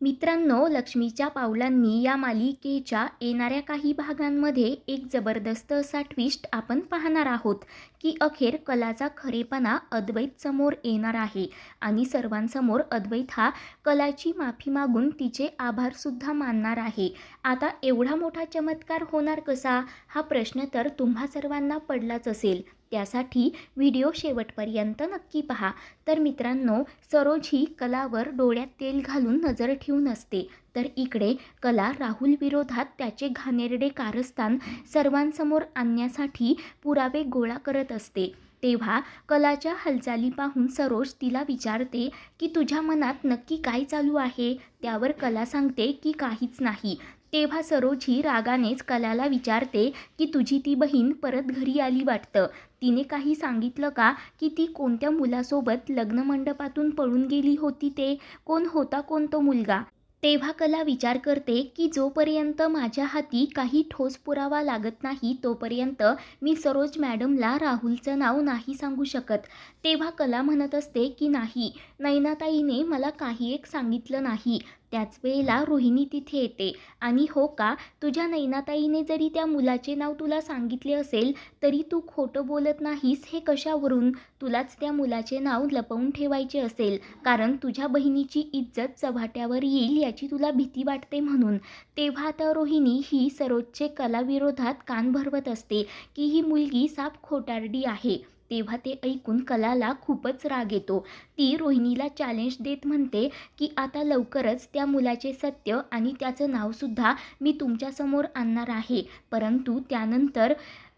मित्रांनो लक्ष्मीच्या पावलांनी या मालिकेच्या येणाऱ्या काही भागांमध्ये एक जबरदस्त असा ट्विस्ट आपण पाहणार आहोत. की अखेर कलाचा खरेपणा अद्वैत समोर येणार आहे. आणि सर्वांसमोर अद्वैत हा कलाची माफी मागून तिचे आभारसुद्धा मानणार आहे. आता एवढा मोठा चमत्कार होणार कसा? हा प्रश्न तर तुम्हा सर्वांना पडलाच असेल. त्यासाठी व्हिडिओ शेवटपर्यंत नक्की पहा. तर मित्रांनो सरोज ही कलावर डोळ्यात तेल घालून नजर ठेवून असते. तर इकडे कला राहुल विरोधात त्याचे घाणेरडे कारस्थान सर्वांसमोर आणण्यासाठी पुरावे गोळा करत असते. तेव्हा कलाच्या हालचाली पाहून सरोज तिला विचारते की तुझ्या मनात नक्की काय चालू आहे? त्यावर कला सांगते की काहीच नाही. तेव्हा सरोज ही रागानेच कलाला विचारते की तुझी ती बहीण परत घरी आली वाटतं? तिने काही सांगितलं का की ती कोणत्या मुलासोबत लग्न मंडपातून पळून गेली होती ते? कोण होता कोण तो मुलगा? तेव्हा कला विचार करते की जोपर्यंत माझ्या हाती काही ठोस पुरावा लागत नाही तोपर्यंत मी सरोज मॅडमला राहुलचं नाव नाही सांगू शकत. तेव्हा कला म्हणत असते की नाही नैनाताईने मला काही एक सांगितलं नाही. त्याच वेळेला रोहिणी तिथे येते. आणि हो का तुझ्या नैनाताईने जरी त्या मुलाचे नाव तुला सांगितले असेल तरी तू खोटं बोलत नाहीस हे कशावरून? तुलाच त्या मुलाचे नाव लपवून ठेवायचे असेल. कारण तुझ्या बहिणीची इज्जत चव्हाट्यावर येईल याची तुला भीती वाटते म्हणून. तेव्हा आता रोहिणी ही सरोजचे कलाविरोधात कान भरवत असते की ही मुलगी साप खोटारडी आहे. तेव्हा ते ऐकून कलाला खूपच राग येतो. ती रोहिणीला चॅलेंज देत म्हणते की आता लवकरच त्या मुलाचे सत्य आणि त्याचं नावसुद्धा मी तुमच्यासमोर आणणार आहे. परंतु त्यानंतर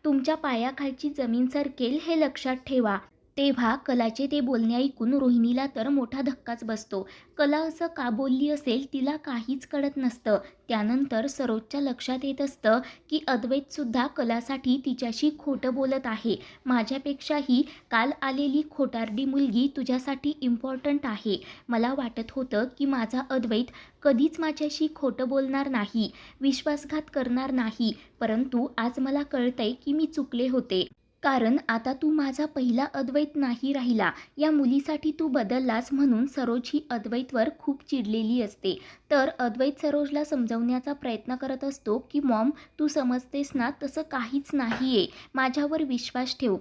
तुमच्या पायाखालची जमीन सरकेल हे लक्षात ठेवा. तेव्हा कलाचे ते बोलणे ऐकून रोहिणीला तर मोठा धक्काच बसतो. कला असं का बोलली असेल तिला काहीच कळत नसतं. त्यानंतर सरोजच्या लक्षात येत असतं की अद्वैतसुद्धा कलासाठी तिच्याशी खोटं बोलत आहे. माझ्यापेक्षाही काल आलेली खोटारडी मुलगी तुझ्यासाठी इम्पॉर्टंट आहे. मला वाटत होतं की माझा अद्वैत कधीच माझ्याशी खोटं बोलणार नाही विश्वासघात करणार नाही परंतु आज मला कळतंय की मी चुकले होते. कारण आता तू माझा पहिला अद्वैत नाही राहिला. या मुलीसाठी तू बदललास म्हणून सरोज ही अद्वैतवर खूप चिडलेली असते. तर अद्वैत सरोजला समजवण्याचा प्रयत्न करत असतो की मॉम तू समजतेस ना तसं काहीच नाही आहे माझ्यावर विश्वास ठेव.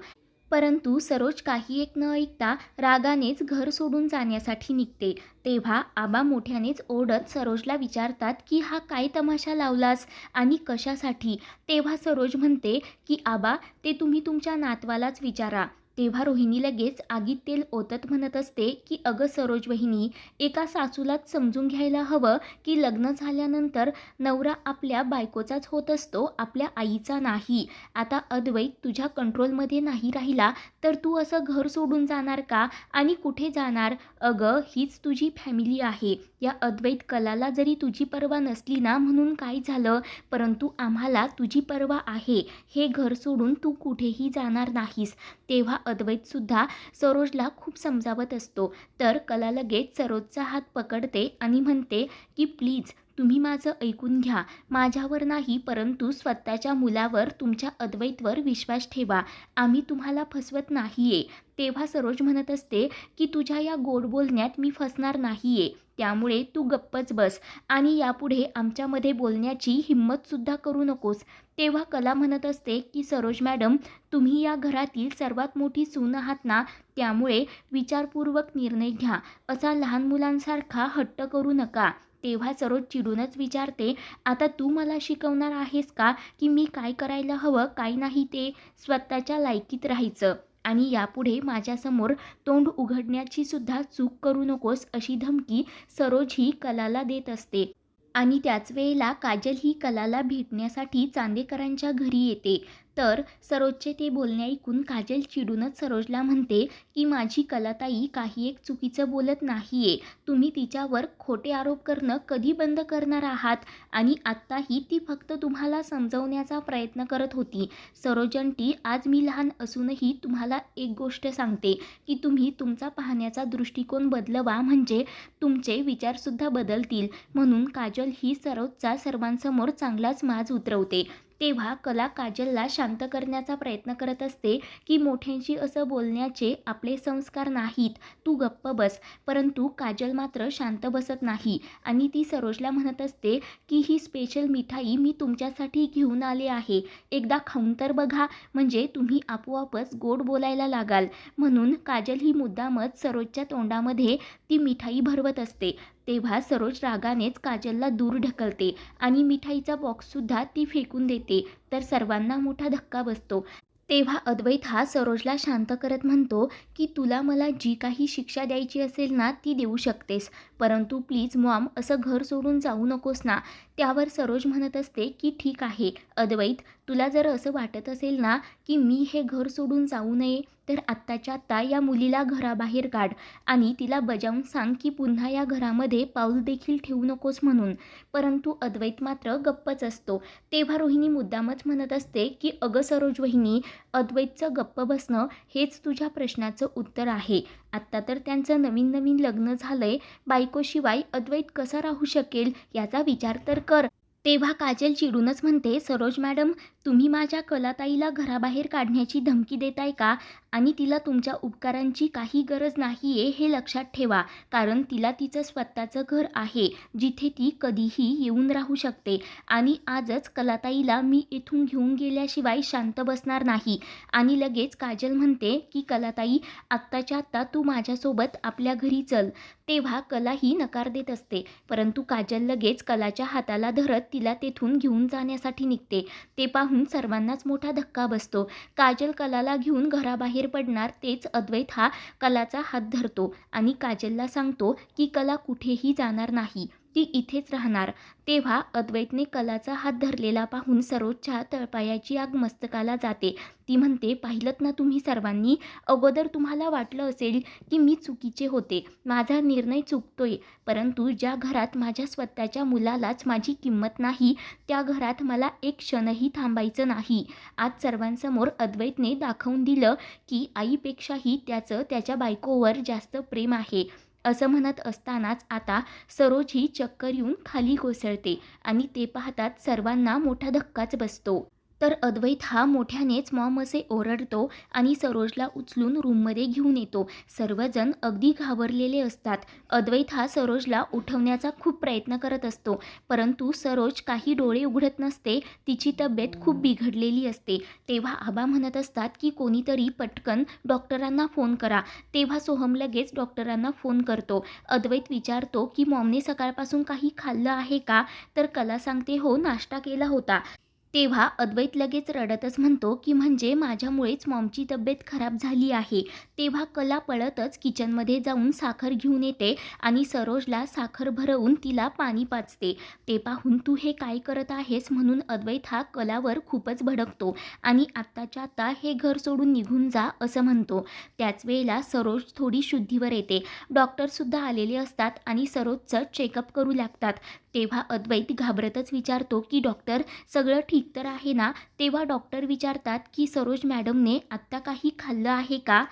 परंतु सरोज काही एक न ऐकता रागानेच घर सोडून जाण्यासाठी निघते. तेव्हा आबा मोठ्यानेच ओढत सरोजला विचारतात की हा काय तमाशा लावलास आणि कशासाठी? तेव्हा सरोज म्हणते की आबा ते तुम्ही तुमच्या नातवालाच विचारा. तेव्हा रोहिणी लगेच आगीत तेल ओतत म्हणत असते की अगं सरोज वहिनी एका सासूलाच समजून घ्यायला हवं की लग्न झाल्यानंतर नवरा आपल्या बायकोचाच होत असतो आपल्या आईचा नाही. आता अद्वैत तुझ्या कंट्रोलमध्ये नाही राहिला तर तू असं घर सोडून जाणार का? आणि कुठे जाणार? अगं हीच तुझी फॅमिली आहे. या अद्वैत कलाला जरी तुझी पर्वा नसली ना म्हणून काय झालं? परंतु आम्हाला तुझी पर्वा आहे. हे घर सोडून तू कुठेही जाणार नाहीस. तेव्हा अद्वैतसुद्धा सरोजला खूप समजावत असतो. तर कला लगेच सरोजचा हात पकडते आणि म्हणते की प्लीज तुम्ही माझं ऐकून घ्या. माझ्यावर नाही परंतु स्वतःच्या मुलावर तुमच्या अद्वैतवर विश्वास ठेवा. आम्ही तुम्हाला फसवत नाही आहे तेव्हा सरोज म्हणत असते की तुझ्या या गोड बोलण्यात मी फसणार नाही आहे त्यामुळे तू गप्पच बस. आणि यापुढे आमच्यामध्ये बोलण्याची हिंमतसुद्धा करू नकोस. तेव्हा कला म्हणत असते की सरोज मॅडम तुम्ही या घरातील सर्वात मोठी सून आहात ना? त्यामुळे विचारपूर्वक निर्णय घ्या. असा लहान मुलांसारखा हट्ट करू नका. तेव्हा सरोज चिडूनच विचारते आता तू मला शिकवणार आहेस का की मी काय करायला हवं काय नाही ते? स्वतःच्या लायकीत राहायचं. आणि यापुढे माझ्यासमोर तोंड उघडण्याची सुद्धा चूक करू नकोस अशी धमकी सरोज ही कलाला देत असते. आणि त्याच वेळेला काजल ही कलाला भेटण्यासाठी चांदेकरांच्या घरी येते. तर सरोजचे ते बोलणे ऐकून काजल चिडूनच सरोजला म्हणते की माझी कलाताई काही एक चुकीचं बोलत नाही आहे तुम्ही तिच्यावर खोटे आरोप करणं कधी बंद करणार आहात? आणि आत्ताही ती फक्त तुम्हाला समजवण्याचा प्रयत्न करत होती. सरोजंटी आज मी लहान असूनही तुम्हाला एक गोष्ट सांगते की तुम्ही तुमचा पाहण्याचा दृष्टिकोन बदलवा म्हणजे तुमचे विचारसुद्धा बदलतील. म्हणून काजल ही सरोजचा सर्वांसमोर चांगलाच माज उतरवते. तेव्हा कला काजलला शांत करण्याचा प्रयत्न करत असते की मोठ्यांशी असं बोलण्याचे आपले संस्कार नाहीत. तू गप्प बस. परंतु काजल मात्र शांत बसत नाही आणि ती सरोजला म्हणत असते की ही स्पेशल मिठाई मी तुमच्यासाठी घेऊन आले आहे. एकदा खाऊन तर बघा. म्हणजे तुम्ही आपोआपच गोड बोलायला लागाल. म्हणून काजल ही मुद्दामच सरोजच्या तोंडामध्ये ती मिठाई भरवत असते. तेव्हा सरोज रागानेच काजलला दूर ढकलते आणि मिठाईचा बॉक्ससुद्धा ती फेकून देते. तर सर्वांना मोठा धक्का बसतो. तेव्हा अद्वैत हा सरोजला शांत करत म्हणतो की तुला मला जी काही शिक्षा द्यायची असेल ना ती देऊ शकतेस. परंतु प्लीज मॉम असं घर सोडून जाऊ नकोस ना. त्यावर सरोज म्हणत असते की ठीक आहे. अद्वैत तुला जर असं वाटत असेल ना की मी हे घर सोडून जाऊ नये तर आत्ताच्या आत्ता या मुलीला घराबाहेर काढ आणि तिला बजावून सांग की पुन्हा या घरामध्ये पाऊल देखील ठेवू नकोस म्हणून. परंतु अद्वैत मात्र गप्पच असतो. तेव्हा रोहिणी मुद्दामच म्हणत असते की अगं सरोज वहिनी अद्वैतचं गप्प बसणं हेच तुझ्या प्रश्नाचं उत्तर आहे. आत्ता तर त्यांचं नवीन नवीन लग्न झालंय. बायकोशिवाय अद्वैत कसा राहू शकेल याचा विचार तर कर. तेव्हा काजल चिडूनच म्हणते सरोज मॅडम तुम्ही माझ्या कलाताईला घराबाहेर काढण्याची धमकी देताय का? आणि तिला तुमच्या उपकारांची काही गरज नाही आहे हे लक्षात ठेवा कारण तिला तिचं स्वतःचं घर आहे जिथे ती कधीही येऊन राहू शकते. आणि आजच कलाताईला मी इथून घेऊन गेल्याशिवाय शांत बसणार नाही. आणि लगेच काजल म्हणते की कलाताई आत्ताच्या आत्ता तू माझ्यासोबत आपल्या घरी चल. तेव्हा कला ही नकार देत असते. परंतु काजल लगेच कलाच्या हाताला धरत तिला तेथून घेऊन जाण्यासाठी निघते. ते पाहून सर्वांनाच मोठा धक्का बसतो. काजल कलाला घेऊन घराबाहेर पडणार तेच अद्वैत हा कलाचा हात धरतो आणि काजलला सांगतो की कला कुठेही जाणार नाही. ती इथेच राहणार. तेव्हा अद्वैतने कलाचा हात धरलेला पाहून सरोजच्या तळपायाची आग मस्तकाला जाते. ती म्हणते पाहिलत ना तुम्ही सर्वांनी? अगोदर तुम्हाला वाटलं असेल की मी चुकीचे होते. माझा निर्णय चुकतोय. परंतु ज्या घरात माझ्या स्वतःच्या मुलालाच माझी किंमत नाही त्या घरात मला एक क्षणही थांबायचं नाही. आज सर्वांसमोर अद्वैतने दाखवून दिलं की आईपेक्षाही त्याचं त्याच्या बायकोवर जास्त प्रेम आहे. असं म्हणत असतानाच आता सरोज ही चक्कर येऊन खाली कोसळते आणि ते पाहतात सर्वांना मोठा धक्काच बसतो. तर अद्वैत हा मोठ्यानेच मॉम असे ओरडतो आणि सरोजला उचलून रूममध्ये घेऊन येतो. सर्वजण अगदी घाबरलेले असतात. अद्वैत हा सरोजला उठवण्याचा खूप प्रयत्न करत असतो. परंतु सरोज काही डोळे उघडत नसते. तिची तब्येत खूप बिघडलेली असते. तेव्हा आबा म्हणत असतात की कोणीतरी पटकन डॉक्टरांना फोन करा. तेव्हा सोहम लगेच डॉक्टरांना फोन करतो. अद्वैत विचारतो की मॉमने सकाळपासून काही खाल्लं आहे का? तर कला सांगते हो नाश्ता केला होता. तेव्हा अद्वैत लगेच रडतच म्हणतो की म्हणजे माझ्यामुळेच मॉमची तब्येत खराब झाली आहे तेव्हा कला पळतच किचनमध्ये जाऊन साखर घेऊन येते आणि सरोजला साखर भरवून तिला पाणी पाचते ते पाहून तू हे काय करत आहेस म्हणून अद्वैत हा कलावर खूपच भडकतो आणि आत्ताच्या आत्ता हे घर सोडून निघून जा असं म्हणतो. त्याच वेळेला सरोज थोडी शुद्धीवर येते. डॉक्टरसुद्धा आलेले असतात आणि सरोजचं चेकअप करू लागतात. तेव्हा अद्वैत घाबरतच विचारतो की डॉक्टर सगळं ठीक तर आहे ना? तेव्हा डॉक्टर विचारतात की सरोज मॅडमने आत्ता काही खाल्लं आहे का?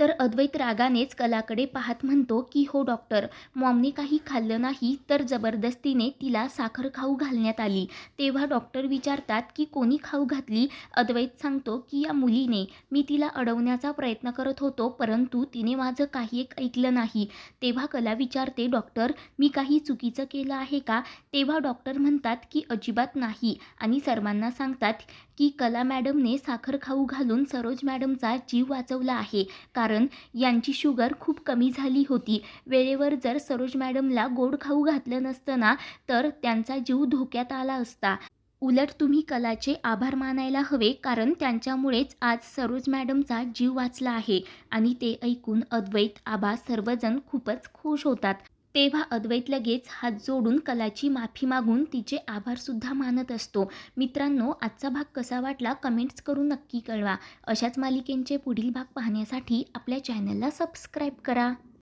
तर अद्वैत रागानेच कलाकडे पाहत म्हणतो की हो डॉक्टर मॉमने काही खाल्लं नाही तर जबरदस्तीने तिला साखर खाऊ घालण्यात आली. तेव्हा डॉक्टर विचारतात की कोणी खाऊ घातली? अद्वैत सांगतो की या मुलीने. मी तिला अडवण्याचा प्रयत्न करत होतो परंतु तिने माझं काही एक ऐकलं नाही. तेव्हा कला विचारते डॉक्टर मी काही चुकीचं केलं आहे का? तेव्हा डॉक्टर म्हणतात की अजिबात नाही. आणि सर्वांना सांगतात की कला मॅडमने साखर खाऊ घालून सरोज मॅडमचा जीव वाचवला आहे. कारण यांची शुगर खूप कमी झाली होती. वेळेवर जर सरोज मॅडमला गोड खाऊ घातलं नसतं ना तर त्यांचा जीव धोक्यात आला असता. उलट तुम्ही कलाचे आभार मानायला हवे कारण त्यांच्यामुळेच आज सरोज मॅडमचा जीव वाचला आहे. आणि ते ऐकून अद्वैत आबा सर्वजण खूपच खुश होतात. तेव्हा अद्वैत लगेच हात जोडून कलाची माफी मागून तिचे आभारसुद्धा मानत असतो. मित्रांनो आजचा भाग कसा वाटला कमेंट्स करून नक्की कळवा. अशाच मालिकेंचे पुढील भाग पाहण्यासाठी आपल्या चॅनलला सबस्क्राईब करा.